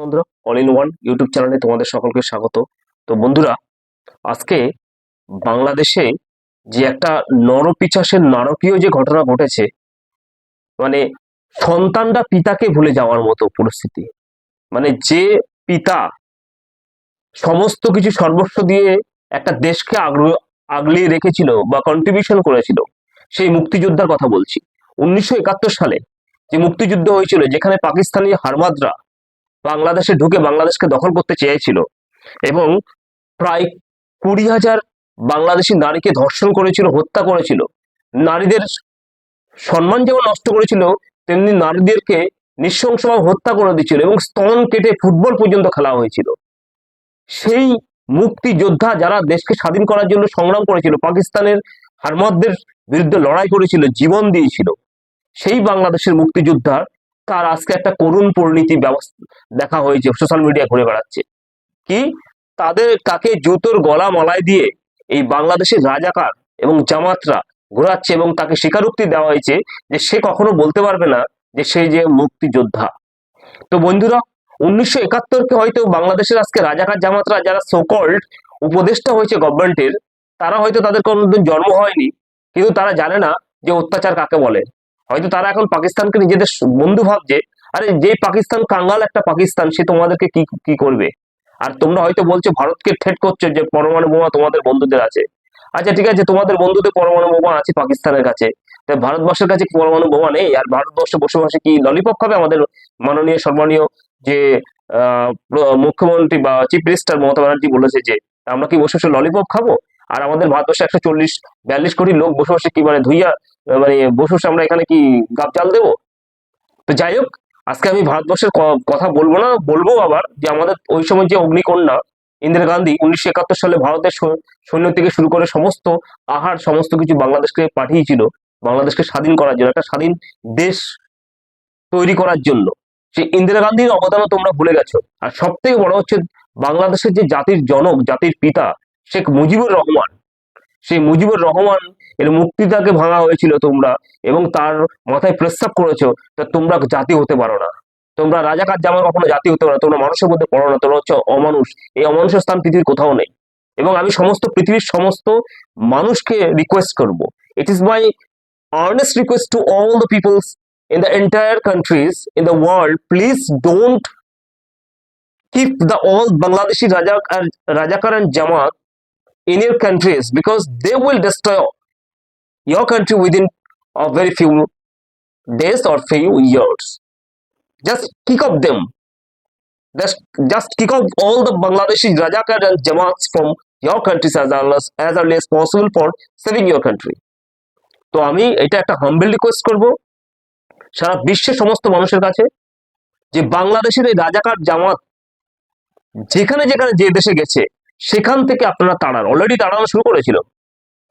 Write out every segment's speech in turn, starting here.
বন্ধুরা all in one YouTube চ্যানেলে তোমাদের সকলকে স্বাগত। তো বন্ধুরা, আজকে বাংলাদেশে যে একটা নরপিচাসের নারকীয় যে ঘটনা ঘটেছে মানে সন্তানরা পিতাকে ভুলে যাওয়ার মতো পরিস্থিতি। মানে যে পিতা সমস্ত কিছু সর্বস্ব দিয়ে একটা দেশকে আগ্র- আগলিয়ে রেখেছিল বা কন্ট্রিবিউশন করেছিল, সেই মুক্তিযোদ্ধার কথা বলছি। উনিশশো একাত্তর সালে যে মুক্তিযুদ্ধ হয়েছিল, যেখানে পাকিস্তানি হারমাদরা বাংলাদেশে ঢুকে বাংলাদেশকে দখল করতে চেয়েছিল এবং প্রায় কুড়ি হাজার বাংলাদেশি নারীকে ধর্ষণ করেছিল, হত্যা করেছিল। নারীদের সম্মান যেমন নষ্ট করেছিল, তেমনি নারীদেরকে নৃশংসভাবে হত্যা করে দিয়েছিল এবং স্তন কেটে ফুটবল পর্যন্ত খেলা হয়েছিল। সেই মুক্তিযোদ্ধা যারা দেশকে স্বাধীন করার জন্য সংগ্রাম করেছিল, পাকিস্তানের হারমাদদের বিরুদ্ধে লড়াই করেছিল, জীবন দিয়েছিল, সেই বাংলাদেশের মুক্তিযোদ্ধার তার আজকে একটা করুণ পরিণতি ব্যবস্থা দেখা হয়েছে সোশ্যাল মিডিয়া ঘুরে বেড়াচ্ছে। কি? তাদের, কাকে জুতোর গলা মলায় দিয়ে এই বাংলাদেশের রাজাকার এবং জামাতরা ঘোরাচ্ছে এবং তাকে স্বীকারোক্তি দেওয়া হয়েছে যে সে কখনো বলতে পারবে না যে সে যে মুক্তিযোদ্ধা। তো বন্ধুরা, উনিশশো একাত্তরকে হয়তো বাংলাদেশের আজকে রাজাকার জামাতরা যারা সোকল্ড উপদেষ্টা হয়েছে গভর্নমেন্টের তারা হয়তো তাদের কোনোদিন জন্ম হয়নি, কিন্তু তারা জানে না যে অত্যাচার কাকে বলে। হয়তো তারা এখন পাকিস্তানকে নিজেদের বন্ধু ভাবছে আরে যে পাকিস্তান কাঙ্গাল একটা পাকিস্তান সে তোমাদেরকে কি কি করবে? আর তোমরা হয়তো বলছো ভারতকে ঠেট করছ যে পরমাণু বোমা তোমাদের বন্ধুদের আছে। আচ্ছা ঠিক আছে তোমাদের বন্ধুদের পরমাণু বোমা আছে পাকিস্তানের কাছে। ভারতবর্ষের কাছে পরমাণু বোমা নেই? আর ভারতবর্ষে বসে বসে কি ললিপপ খাবে? আমাদের মাননীয় সম্মানীয় যে আহ, মুখ্যমন্ত্রী বা চিফ মিনিস্টার মমতা ব্যানার্জি বলেছে যে আমরা কি বসে বসে ললিপপ খাব? আর আমাদের ভারতবর্ষে একশো চল্লিশ, বিয়াল্লিশ কোটি লোক বসে বসে কি মানে ধুইয়া মানে বসে বসে আমরা এখানে কি গাপ চাল দেবো? তো যাই হোক, আজকে আমি ভারতবর্ষের কথা বলব না, বলব আবার যে আমাদের ওই সময় যে অগ্নিকন্যা, ইন্দিরা গান্ধী উনিশশো একাত্তর সালে ভারতের সৈ- সৈন্য থেকে শুরু করে সমস্ত আহার, সমস্ত কিছু বাংলাদেশকে পাঠিয়েছিল, বাংলাদেশকে স্বাধীন করার জন্য, একটা স্বাধীন দেশ তৈরি করার জন্য। সেই ইন্দিরা গান্ধীর অবদানও তোমরা ভুলে গেছো। আর সব থেকে বড় হচ্ছে বাংলাদেশের যে জাতির জনক, জাতির পিতা শেখ মুজিবুর রহমান। সেই মুজিবুর রহমান এর মুক্তিটাকে ভাঙা হয়েছিল তোমরা এবং তার মাথায় প্রস্তাব করেছ, তা তোমরা জাতি হতে পারো না। তোমরা রাজাকার জামা কখনো জাতি হতে পারো তোমরা মানুষের মধ্যে পড়ো না, তোমরা হচ্ছে অমানুষ। এই অমানুষের স্থান পৃথিবীর কোথাও নেই। এবং আমি সমস্ত পৃথিবীর সমস্ত মানুষকে রিকোয়েস্ট করব। It is my earnest request to all the peoples in the entire countries in the world please don't keep the all bangladeshi রাজা and jamaat in your countries because they will destroy your country within a very few days or few years just kick off them just just kick off all the bangladeshi rajakar and jamaats from your countries as early as, as early as possible for saving your country তো আমি এটা একটা humble request করব সারা বিশ্বের সমস্ত মানুষের কাছে যে বাংলাদেশের এই রাজাকার জামাত যেখানে যেখানে যে দেশে গেছে সেখান থেকে আপনারা তাড়ান। অলরেডি তাড়ানো শুরু করেছিল।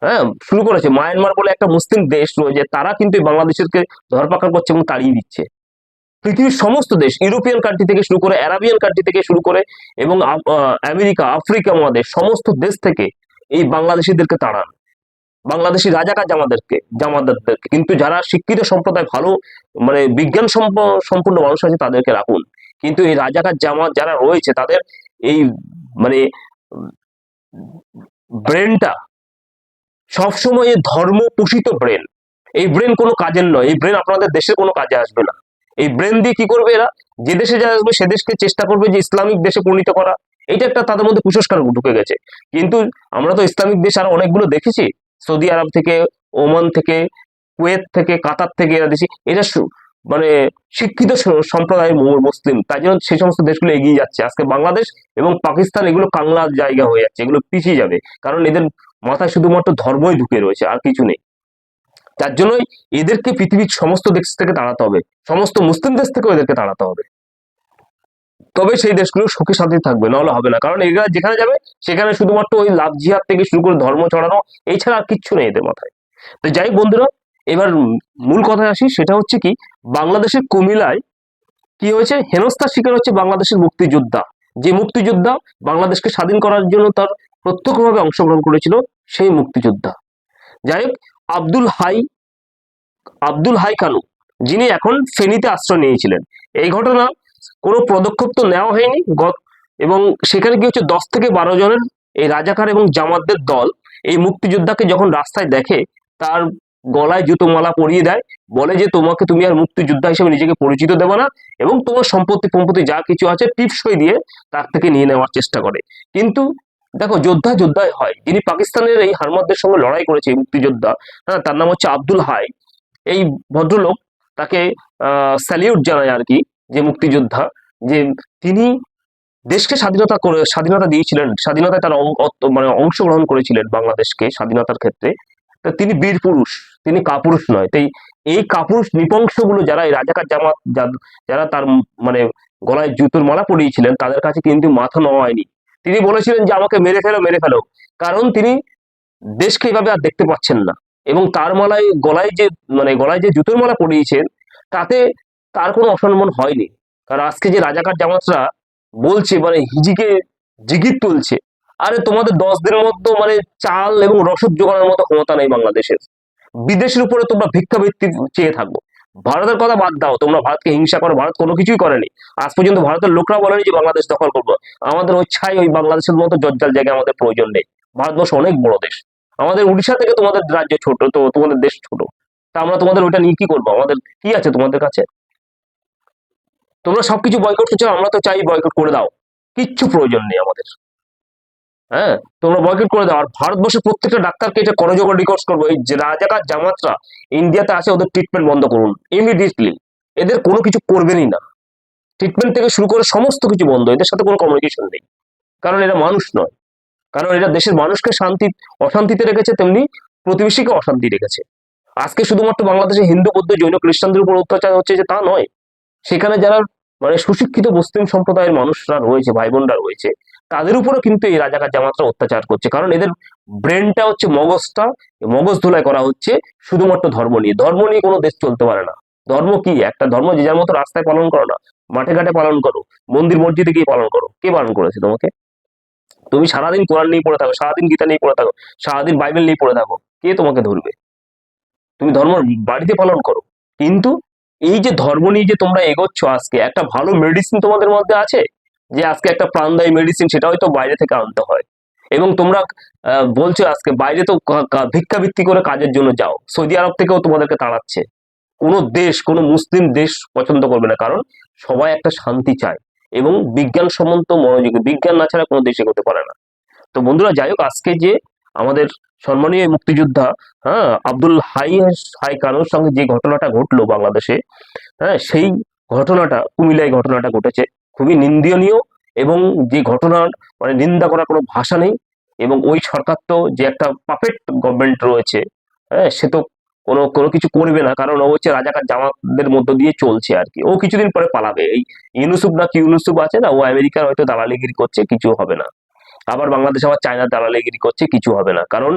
হ্যাঁ শুরু করেছে। মায়ানমার বলে একটা মুসলিম দেশ রয়েছে তারা কিন্তু এই বাংলাদেশেরকে ধরপাকড় করছে এবং তাড়িয়ে দিচ্ছে। পৃথিবীর সমস্ত দেশ ইউরোপিয়ান কান্ট্রি থেকে শুরু করে অ্যারাবিয়ান কান্ট্রি থেকে শুরু করে এবং আমেরিকা, আফ্রিকা মহাদেশ, সমস্ত দেশ থেকে এই বাংলাদেশিদেরকে তাড়ান। বাংলাদেশি রাজাকার জামাদেরকে জামাদারদেরকে কিন্তু যারা শিক্ষিত সম্প্রদায়, ভালো মানে বিজ্ঞান সম্প- সম্পূর্ণ মানুষ আছে, তাদেরকে রাখুন। কিন্তু এই রাজাকার জামাত যারা রয়েছে, তাদের এই মানে ব্রেনটা সবসময় ধর্ম পোষিত ব্রেন। এই ব্রেন কোনো কাজের নয়, এই ব্রেন আপনাদের দেশের কোনো কাজে আসবে না। এই ব্রেন দিয়ে কি করবে এরা? যে দেশে যা আসবে, সে দেশকে চেষ্টা করবে যে ইসলামিক দেশে পরিণত করা। এটা একটা তাদের মধ্যে কুসংস্কার ঢুকে গেছে। কিন্তু আমরা তো ইসলামিক দেশ আর অনেকগুলো দেখেছি। সৌদি আরব থেকে, ওমান থেকে, কুয়েত থেকে, কাতার থেকে এরা দেশি এরা মানে শিক্ষিত সম্প্রদায় মুসলিম। তাই জন্য সেই সমস্ত দেশগুলো এগিয়ে যাচ্ছে। আজকে বাংলাদেশ এবং পাকিস্তান এগুলো কাংলার জায়গা হয়ে যাচ্ছে, এগুলো পিছিয়ে যাবে। কারণ এদের মাথায় শুধুমাত্র ধর্মই ঢুকে রয়েছে, আর কিছু নেই। যার জন্যই এদেরকে পৃথিবীর সমস্ত দেশ থেকে তাড়াতে হবে। সমস্ত মুসলিম দেশ থেকেও এদেরকে তাড়াতে হবে। তবে সেই দেশগুলো সুখে শান্তি থাকবে, নাহলে হবে না। কারণ এরা যেখানে যাবে, সেখানে শুধুমাত্র ওই লাভ জিহাদ থেকে শুরু করে ধর্ম ছড়ানো, এছাড়া আর কিচ্ছু নেই এদের মাথায়। তো যাই বন্ধুরা এবার মূল কথায় আসি, সেটা হচ্ছে কি, বাংলাদেশের কুমিলায় কি হয়েছে? হেনস্থার শিকার হচ্ছে বাংলাদেশের মুক্তিযোদ্ধা। যে মুক্তিযোদ্ধা বাংলাদেশকে স্বাধীন করার জন্য তার প্রত্যক্ষভাবে অংশগ্রহণ করেছিল, সেই মুক্তিযোদ্ধা। যাই হোক, আব্দুল হাই আব্দুল হাই কানু, যিনি এখন ফেনীতে আশ্রয় নিয়েছিলেন। এই ঘটনা কোনো পদক্ষেপ তো নেওয়া হয়নি। এবং সেখানে কি হচ্ছে, দশ থেকে বারো জনের এই রাজাকার এবং জামাতদের দল এই মুক্তিযোদ্ধাকে যখন রাস্তায় দেখে, তার গলায় জুতো মালা পরিয়ে দেয়, বলে যে তোমাকে তুমি আর মুক্তিযোদ্ধা হিসেবে নিজেকে পরিচিত দেবো না এবং তোমার সম্পত্তি সম্পত্তি যা কিছু আছে টিপসই দিয়ে তার থেকে নিয়ে নেওয়ার চেষ্টা করে। কিন্তু দেখো, যোদ্ধা যোদ্ধাই হয়। যিনি পাকিস্তানের এই হারমাদদের সঙ্গে লড়াই করেছে মুক্তিযোদ্ধা হ্যাঁ তার নাম হচ্ছে আব্দুল হাই। এই ভদ্রলোক তাকে, আহ স্যালিউট জানায় আর কি যে মুক্তিযোদ্ধা, যে তিনি দেশকে স্বাধীনতা করে, স্বাধীনতা দিয়েছিলেন, স্বাধীনতায় তার মানে অংশগ্রহণ করেছিলেন বাংলাদেশকে স্বাধীনতার ক্ষেত্রে। তিনি বীর পুরুষ। তিনি কাপুরুষ নয়। তাই এই কাপুরুষ নৃপংসগুলো যারা, এই রাজাকার জামাত যা- যারা তার মানে গলায় জুতোর মালা পরিয়েছিলেন, তাদের কাছে কিন্তু মাথা নেওয়া হয়নি তিনি বলেছিলেন যে, আমাকে মেরে ফেলো মেরে ফেলো। কারণ তিনি দেশকে এইভাবে আর দেখতে পাচ্ছেন না। এবং তার মালায় গলায় যে মানে গলায় যে জুতোর মালা পরিয়েছেন, তাতে তার কোনো অসম্মান হয়নি। কারণ আজকে যে রাজাকার জামাতরা বলছে মানে হিজিকে জিগির তুলছে, আরে তোমাদের দশ দিনের মধ্যে মানে চাল এবং রসদ জোগানোর মতো ক্ষমতা নেই বাংলাদেশের। বিদেশের উপরে তোমরা ভিক্ষাবৃত্তি চেয়ে থাকব ভারতের কথা বাদ দাও, তোমরা ভারতকে হিংসা করো, ভারত কোনো কিছুই করেনি। আজ পর্যন্ত ভারতের লোকরা বলেনি যে বাংলাদেশ দখল করব। আমাদের ইচ্ছাই ওই বাংলাদেশের মতো জজ্জাল জায়গায় আমাদের প্রয়োজন নেই। ভারতবর্ষ অনেক বড় দেশ। আমাদের উড়িষ্যা থেকে তোমাদের রাজ্য ছোট, তো তোমাদের দেশ ছোট। তা আমরা তোমাদের ওইটা নিয়ে কি করব? আমাদের কি আছে তোমাদের কাছে? তোমরা সবকিছু বয়কট করছ, আমরা তো চাই বয়কট করে দাও। কিচ্ছু প্রয়োজন নেই আমাদের। হ্যাঁ? তোমরা বয়কট করে দাও। আর ভারতবর্ষের প্রত্যেকটা ডাক্তারকে এটা করজোগাড় রিকোয়েস্ট করব। এই রাজাকার জামাতরা ইন্ডিয়াতে আসে, ওদের ট্রিটমেন্ট বন্ধ করুন। ইমিডিয়েটলি এদের কোনো কিছু করবেনই না। ট্রিটমেন্ট থেকে শুরু করে সমস্ত কিছু বন্ধ। এদের সাথে কোনো কমিউনিকেশন নেই। কারণ এরা মানুষ নয়। কারণ এরা দেশের মানুষকে শান্তি, অশান্তিতে রেখেছে, তেমনি প্রতিবেশীকে অশান্তি রেখেছে। আজকে শুধুমাত্র বাংলাদেশে হিন্দু, বৌদ্ধ, জৈন, খ্রিস্টানদের উপর অত্যাচার হচ্ছে যে তা নয়। সেখানে যারা মানে সুশিক্ষিত মুসলিম সম্প্রদায়ের মানুষরা রয়েছে ভাই বোনরা রয়েছে তাদের উপরও কিন্তু এই রাজাকার জামাতরা অত্যাচার করছে। কারণ এদের ব্রেনটা হচ্ছে মগজটা মগজ ধোলাই করা হচ্ছে শুধুমাত্র ধর্ম নিয়ে। ধর্ম নিয়ে কোনো দেশ চলতে পারে না। ধর্ম কি? একটা ধর্ম যে যার মতো রাস্তায় পালন করো না, মাঠে ঘাটে পালন করো, মন্দির মসজিদে গিয়ে পালন করো। কে পালন করেছে তোমাকে? তুমি সারাদিন কোরআন নিয়ে পড়ে থাকো, সারাদিন গীতা নিয়ে পড়ে থাকো, সারাদিন বাইবেল নিয়ে পড়ে থাকো। কে তোমাকে ধরবে? তুমি ধর্ম বাড়িতে পালন করো। কিন্তু এই যে ধর্ম নিয়ে যে তোমরা এগোচ্ছ আজকে, একটা ভালো মেডিসিন তোমাদের মধ্যে আছে? যে আজকে একটা প্রাণদায়ী মেডিসিন সেটা হয়তো বাইরে থেকে আনতে হয়। এবং তোমরা বলছো আজকে বাইরে তো ভিক্ষাবৃত্তি করে কাজের জন্য যাও। সৌদি আরব থেকেও তোমাদেরকে তাড়াচ্ছে। কোনো দেশ, কোনো মুসলিম দেশ পছন্দ করবে না, কারণ সবাই একটা শান্তি চায়। এবং বিজ্ঞান বিজ্ঞানসম্মত মনোযোগী, বিজ্ঞান না ছাড়া কোনো দেশ এগোতে পারে না। তো বন্ধুরা, যাই হোক, আজকে যে আমাদের সম্মানীয় মুক্তিযোদ্ধা হ্যাঁ আব্দুল হাই হাই কানুর সঙ্গে যে ঘটনাটা ঘটলো বাংলাদেশে হ্যাঁ সেই ঘটনাটা, কুমিল্লায় ঘটনাটা ঘটেছে। খুবই নিন্দনীয় এবং যে ঘটনার মানে নিন্দা করার কোনো ভাষা নেই এবং ওই সরকার তো যে একটা পাপেট গভর্নমেন্ট রয়েছে হ্যাঁ সে তো কোনো কোনো কিছু করবে না, কারণ ও হচ্ছে রাজাকার জামাতদের মধ্য দিয়ে চলছে আর কি। ও কিছুদিন পরে পালাবে। এই ইউনুসুফ না কি ইউনুসুফ আছে না? ও আমেরিকার হয়তো দালালিগিরি করছে, কিছু হবে না। আবার বাংলাদেশ আবার চায়না দালালিগিরি করছে, কিছু হবে না। কারণ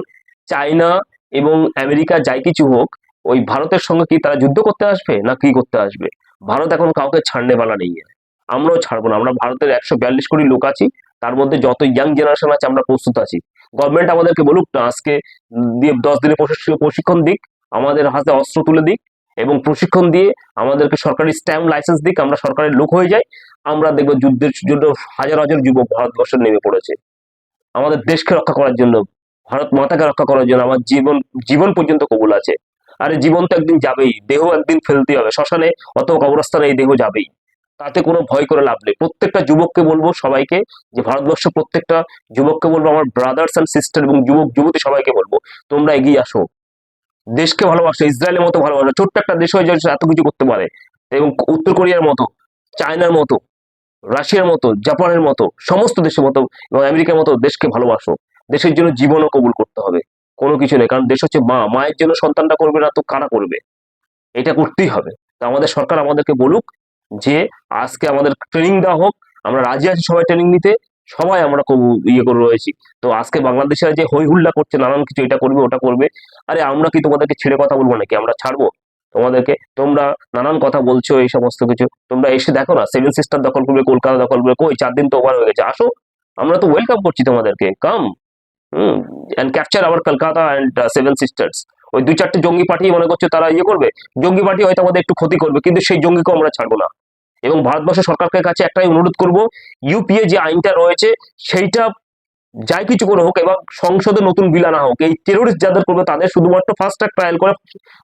চায়না এবং আমেরিকা যাই কিছু হোক, ওই ভারতের সঙ্গে কি তারা যুদ্ধ করতে আসবে না কি করতে আসবে? ভারত এখন কাউকে ছাড়নে বালা নেই আমরাও ছাড়বো না। আমরা ভারতের একশো বিয়াল্লিশ কোটি লোক আছি, তার মধ্যে যত ইয়াং জেনারেশন আছে আমরা প্রস্তুত আছি। গভর্নমেন্ট আমাদেরকে বলুক, না, আজকে দিয়ে দশ প্রশিক্ষ- প্রশিক্ষণ দিক, আমাদের হাতে অস্ত্র তুলে দিক এবং প্রশিক্ষণ দিয়ে আমাদেরকে সরকারি স্ট্যাম্প লাইসেন্স দিক, আমরা সরকারের লোক হয়ে যাই, আমরা দেখব যুদ্ধের জন্য হাজার হাজার যুবক ভারতবর্ষে নেমে পড়েছে। আমাদের দেশকে রক্ষা করার জন্য, ভারত মাতাকে রক্ষা করার জন্য আমার জীবন জীবন পর্যন্ত কবুল আছে। আরে জীবন তো একদিন যাবেই, দেহ একদিন ফেলতে হবে। শ্মশানে অত কবরস্থানে এই দেহ যাবেই। তাতে কোনো ভয় করে লাভ নেই। প্রত্যেকটা যুবককে বলব সবাইকে যে ভারতবর্ষ প্রত্যেকটা যুবককে বলব, আমার ব্রাদার্স অ্যান্ড সিস্টার এবং যুবক, যুবতী সবাইকে বলব, তোমরা এগিয়ে আসো। দেশকে ভালোবাসো, ইসরায়েলের মতো ভালোবাসো, ছোট্ট একটা দেশ হয়ে যায় এত কিছু করতে পারে। এবং উত্তর কোরিয়ার মতো, চায়নার মতো, রাশিয়ার মতো, জাপানের মতো, সমস্ত দেশের মতো এবং আমেরিকার মতো দেশকে ভালোবাসো। দেশের জন্য জীবনও কবুল করতে হবে। কোনো কিছু নেই, কারণ দেশ হচ্ছে মা, মায়ের জন্য সন্তানটা করবে না তো কারা করবে? এটা করতেই হবে। তো আমাদের সরকার আমাদেরকে বলুক যে আজকে আমাদের ট্রেনিং দেওয়া হোক, আমরা রাজি আছি সবাই ট্রেনিং নিতে, সবাই আমরা কবু- ইয়ে করে রয়েছি। তো আজকে বাংলাদেশের যে হই হুল্লা করছে, নানান কিছু এটা করবে, ওটা করবে, আরে আমরা কি তোমাদেরকে ছেড়ে কথা বলব নাকি? আমরা ছাড়বো? তোমাদেরকে, তোমরা নানান কথা বলছো, এই সমস্ত কিছু। তোমরা এসে দেখো না সেভেন সিস্টার দখল করবে, কলকাতা দখল করবে, কই? চার দিন তো ওভার হয়ে গেছে, আসো। আমরা তো ওয়েলকাম করছি তোমাদেরকে come and capture our Kolkata and seven sisters ওই দুই চারটে জঙ্গি পাঠিয়ে মনে করছে তারা ইয়ে করবে? জঙ্গি পাঠিয়ে হয়তো আমাদের একটু ক্ষতি করবে, কিন্তু সেই জঙ্গিকেও আমরা ছাড়বো না। এবং ভারতবর্ষ সরকারের কাছে একটাই অনুরোধ করব, ইউপিএ যে আইনটা রয়েছে, সেইটা যাই কিছু করে হোক এবং সংসদে নতুন বিল আনা হোক, এই টেরোরিস্ট যাদের করবে তাদের শুধুমাত্র ফার্স্ট ট্র্যাক ট্রায়াল করে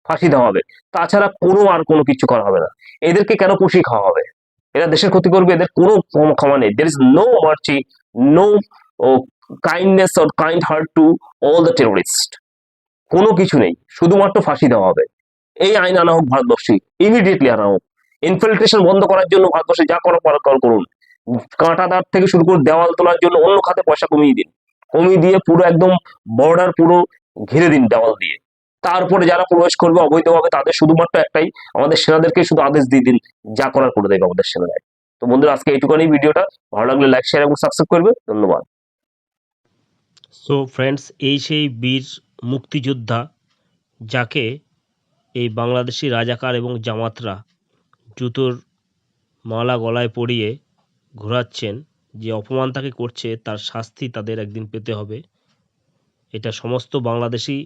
ফাঁসি দেওয়া হবে, তাছাড়া কোনো আর কোনো কিছু করা হবে না। এদেরকে কেন পুষি খাওয়া হবে? এরা দেশের ক্ষতি করবে, এদের কোনো ক্ষম- ক্ষমা নেই। There is no mercy no kindness or kind heart to all the terrorist কোনো কিছু নেই, শুধুমাত্র ফাঁসি দেওয়া হবে। এই আইন আনা হোক ভারতবর্ষে ইমিডিয়েটলি আনা হোক। ইনফিল্ট্রেশন বন্ধ করার জন্য ভারতবর্ষে যা কর- করুন। কাঁটাদার থেকে শুরু করে দেওয়াল তোলার জন্য অন্য খাতে পয়সা কমিয়ে দিন। কমিয়ে দিয়ে পুরো একদম বর্ডার পুরো ঘিরে দিন দেওয়াল দিয়ে। তারপরে যারা প্রবেশ করবে অবৈধভাবে তাদের শুধুমাত্র একটাই, আমাদের সেনাদেরকে শুধু আদেশ দিয়ে দিন যা করার করে দেবে আমাদের সেনারা। তো বন্ধুরা, আজকে এইটুখানি ভিডিওটা। ভালো লাগলে লাইক শেয়ার এবং সাবস্ক্রাইব করবে। ধন্যবাদ। সো ফ্রেন্ডস এই সেই বীর মুক্তিযোদ্ধা, যাকে এই বাংলাদেশি রাজাকার এবং জামাতরা জুতোর মালা গলায় পরিয়ে ঘোরাচ্ছেন যে অপমান তাকে করছে, তার শাস্তি তাদের একদিন পেতে হবে। এটা সমস্ত বাংলাদেশি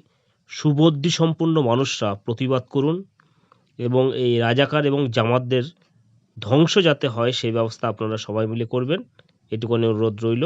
সুবুদ্ধি সম্পন্ন মানুষরা প্রতিবাদ করুন এবং এই রাজাকার এবং জামাতদের ধ্বংস যাতে হয় সেই ব্যবস্থা আপনারা সবাই মিলে করবেন। এটুকুনি অনুরোধ রইল।